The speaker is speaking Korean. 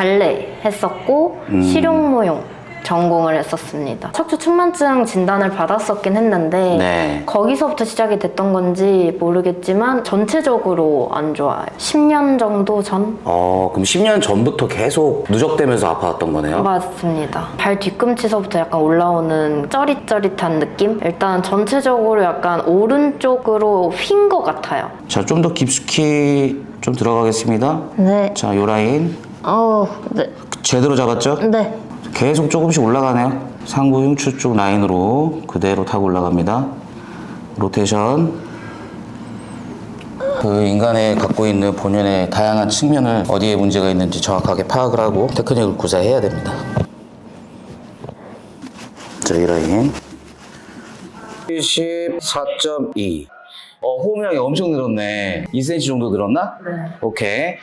발레 했었고 실용무용 전공을 했었습니다. 척추 측만증 진단을 받았었긴 했는데 네. 거기서부터 시작이 됐던 건지 모르겠지만 전체적으로 안 좋아요. 10년 정도 전? 어, 그럼 10년 전부터 계속 누적되면서 아파왔던 거네요? 맞습니다. 발 뒤꿈치서부터 약간 올라오는 쩌릿쩌릿한 느낌? 일단 전체적으로 약간 오른쪽으로 휜 것 같아요. 자, 좀 더 깊숙이 좀 들어가겠습니다. 네. 자, 요 라인. 어, 네. 제대로 잡았죠? 네. 계속 조금씩 올라가네요. 상부 흉추 쪽 라인으로 그대로 타고 올라갑니다. 로테이션. 그 인간의 갖고 있는 본연의 다양한 측면을 어디에 문제가 있는지 정확하게 파악을 하고 테크닉을 구사해야 됩니다. 자, 이 라인. 74.2. 어, 호흡량이 엄청 늘었네. 2cm 정도 늘었나? 네. 오케이.